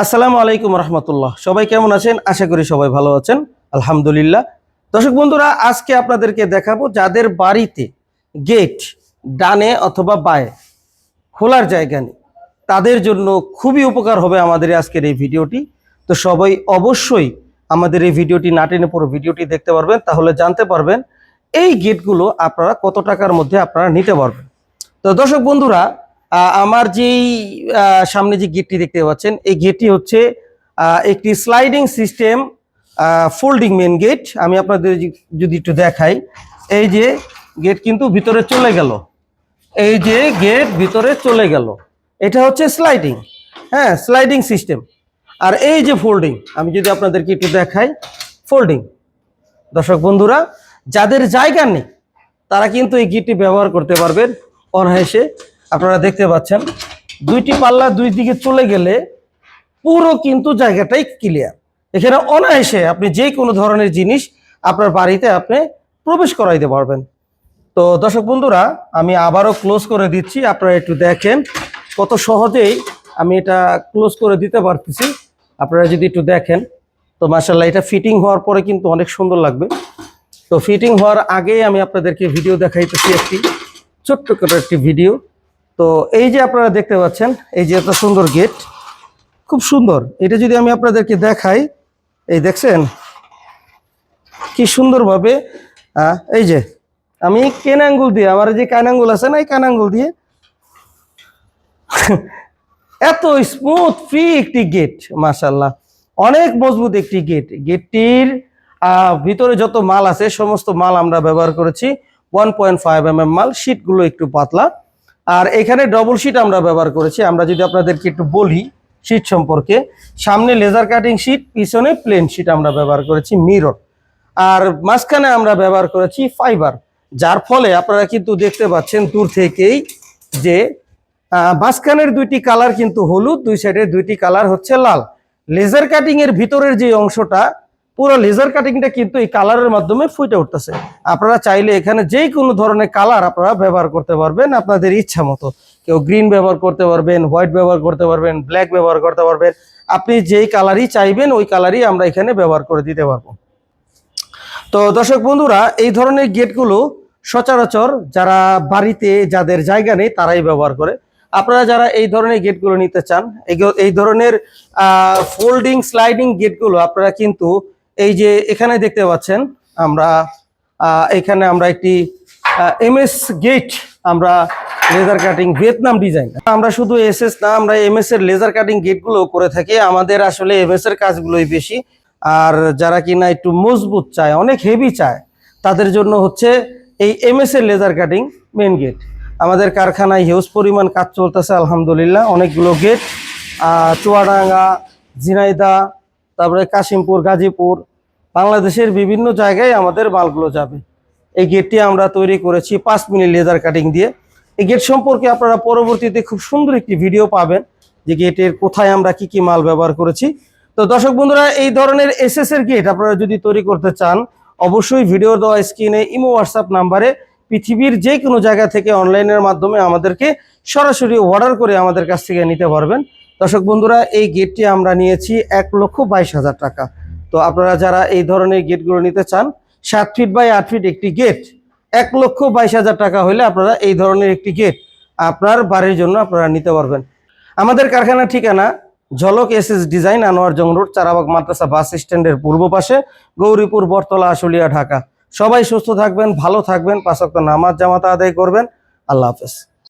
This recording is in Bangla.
আসসালামু আলাইকুম রহমতুল্লাহ। সবাই কেমন আছেন? আশা করি সবাই ভালো আছেন। আলহামদুলিল্লাহ। দর্শক বন্ধুরা, আজকে আপনাদেরকে দেখাবো যাদের বাড়িতে গেট ডানে অথবা বায়ে খোলার জায়গা নেই, তাদের জন্য খুবই উপকার হবে আমাদের আজকের এই ভিডিওটি। তো সবাই অবশ্যই আমাদের এই ভিডিওটি না টেনে পুরো ভিডিওটি দেখতে পারবেন, তাহলে জানতে পারবেন এই গেটগুলো আপনারা কত টাকার মধ্যে আপনারা নিতে পারবেন। তো দর্শক বন্ধুরা আমার যেই সামনে যে গেটটি দেখতে পাচ্ছেন, এই গেটটি হচ্ছে একটি sliding system folding main gate আমি আপনাদের যদি- একটু দেখাই, এই যে গেট কিন্তু ভিতরে চলে গেল। এই যে গেট ভিতরে চলে গেল। এটা হচ্ছে স্লাইডিং হ্যাঁ স্লাইডিং সিস্টেম আর এই যে ফোল্ডিং আমি যদি আপনাদেরকে একটু দেখাই ফোল্ডিং দর্শক বন্ধুরা, যাদের জায়গা নেই, তারা কিন্তু এই গিটটি ব্যবহার করতে পারবেন অনায়াসে। আপনারা দেখতে পাচ্ছেন, দুইটি পাল্লা দুই দিকে চলে গেলে পুরো কিন্তু জায়গাটাই ক্লিয়ার এখানে অনায়াসে আপনি যে কোনো ধরনের জিনিস আপনার বাড়িতে আপনি প্রবেশ করাইতে পারবেন। তো দর্শক বন্ধুরা, আমি আবারও ক্লোজ করে দিচ্ছি, আপনারা একটু দেখেন কত সহজেই আমি এটা ক্লোজ করে দিতে পারতেছি। আপনারা যদি একটু দেখেন, তো মাসাল্লাহ এটা ফিটিং হওয়ার পরে কিন্তু অনেক সুন্দর লাগবে। তো ফিটিং হওয়ার আগেই আমি আপনাদেরকে ভিডিও দেখাইতেছি একটি ছোট্ট করে একটি ভিডিও তো এই যে আপনারা দেখতে পাচ্ছেন, এই যে এত সুন্দর গেট। খুব সুন্দর। এটা যদি আমি আপনাদেরকে দেখাই, এই দেখছেন? কি সুন্দরভাবে এই যে, আমি কেন আঙ্গুল দিয়ে, আমার যে কান আঙ্গুল আছে না, এই কান আঙ্গুল দিয়ে, এত স্মুথ ফ্রি একটি গেট মাশাল্লাহ অনেক মজবুত একটি গেট। গেটটির ভিতরে যত মাল আছে, সমস্ত মাল আমরা ব্যবহার করেছি। ওয়ান পয়েন্ট ফাইভ এম মাল শীটগুলো একটু পাতলা। আর এখানে ডবল শীট আমরা ব্যবহার করেছি। আমরা যদি আপনাদেরকে একটু বলি শীট সম্পর্কে, সামনে লেজার কাটিং শীট পিছনে প্লেন শীট আমরা ব্যবহার করেছি মিরর আর মাঝখানে আমরা ব্যবহার করেছি ফাইবার যার ফলে আপনারা কিন্তু দেখতে পাচ্ছেন দূর থেকেই যে মাঝখানের দুইটি কালার কিন্তু হলুদ, দুই সাইডের দুইটি কালার হচ্ছে লাল। লেজার কাটিং এর ভিতরের যে অংশটা পুরো লেজার কাটিংটা কিন্তু এই কালারের মাধ্যমে ফুটে উঠতেছে। আপনারা চাইলে এখানে যে কোনো ধরনের কালার আপনারা ব্যবহার করতে পারবেন আপনাদের ইচ্ছা মতো। কেউ গ্রিন ব্যবহার করতে পারবেন হোয়াইট ব্যবহার করতে পারবেন ব্ল্যাক ব্যবহার করতে পারবেন। আপনি যেই কালারই চাইবেন, ওই কালারই আমরা এখানে ব্যবহার করে দিতে পারব। তো দর্শক বন্ধুরা, এই ধরনের গেটগুলো সচরাচর যারা বাড়িতে যাদের জায়গা নেই, তারাই ব্যবহার করে। আপনারা যারা এই ধরনের গেটগুলো নিতে চান, এই ধরনের ফোল্ডিং স্লাইডিং গেটগুলো, আপনারা কিন্তু এই যে এখানে দেখতে পাচ্ছেন, আমরা এখানে আমরা একটি এম এস গেট, আমরা লেজার কাটিং ভিয়েতনাম ডিজাইন আমরা শুধু এস এস না, আমরা এম এস এর লেজার কাটিং গেটগুলো করে থাকি। আমাদের আসলে এম এস এর কাজগুলোই বেশি। আর যারা কিনা একটু মজবুত চায়, অনেক হেভি চায়, তাদের জন্য হচ্ছে এই এম এস এর লেজার কাটিং মেন গেট আমাদের কারখানায় হিউজ পরিমাণ কাজ চলতেছে, আলহামদুলিল্লাহ। অনেকগুলো গেট চুয়াডাঙ্গা ঝিনাইদা তারপরে কাশিমপুর, গাজীপুর, বাংলাদেশের বিভিন্ন জায়গায় আমাদের মালগুলো যাবে। এই গেটটি আমরা তৈরি করেছি পাঁচ মিনিট লেজার কাটিং দিয়ে। এই গেট সম্পর্কে আপনারা পরবর্তীতে খুব সুন্দর একটি ভিডিও পাবেন যে গেটের কোথায় আমরা কি কি মাল ব্যবহার করেছি। তো দর্শক বন্ধুরা, এই ধরনের এসএস এর গেট আপনারা যদি তৈরি করতে চান, অবশ্যই ভিডিও দেওয়া স্ক্রিনে ইমো হোয়াটসঅ্যাপ নাম্বারে পৃথিবীর যে কোনো জায়গা থেকে অনলাইনের মাধ্যমে আমাদেরকে সরাসরি অর্ডার করে আমাদের কাছ থেকে নিতে পারবেন। দর্শক বন্ধুরা, এই গেটটি আমরা নিয়েছি এক লক্ষ বাইশ হাজার টাকা। তো আপনারা যারা এই ধরনের গেটগুলো নিতে চান, সাত ফিট বাই আট ফিট একটি গেট, এক লক্ষ বাইশ হাজার টাকা হলে আপনারা এই ধরনের একটি গেট আপনার বাড়ির জন্য আপনারা নিতে পারবেন। আমাদের কারখানার ঠিকানা Jhalak S S design, Anwar Jung road, Charabagh মাদ্রাসা বাস স্ট্যান্ডের পূর্ব পাশে, গৌরীপুর, বটতলা, আশুলিয়া, ঢাকা। সবাই সুস্থ থাকবেন, ভালো থাকবেন পাঁচক্ত নামাজ জামাতা আদায় করবেন। আল্লাহ হাফেজ।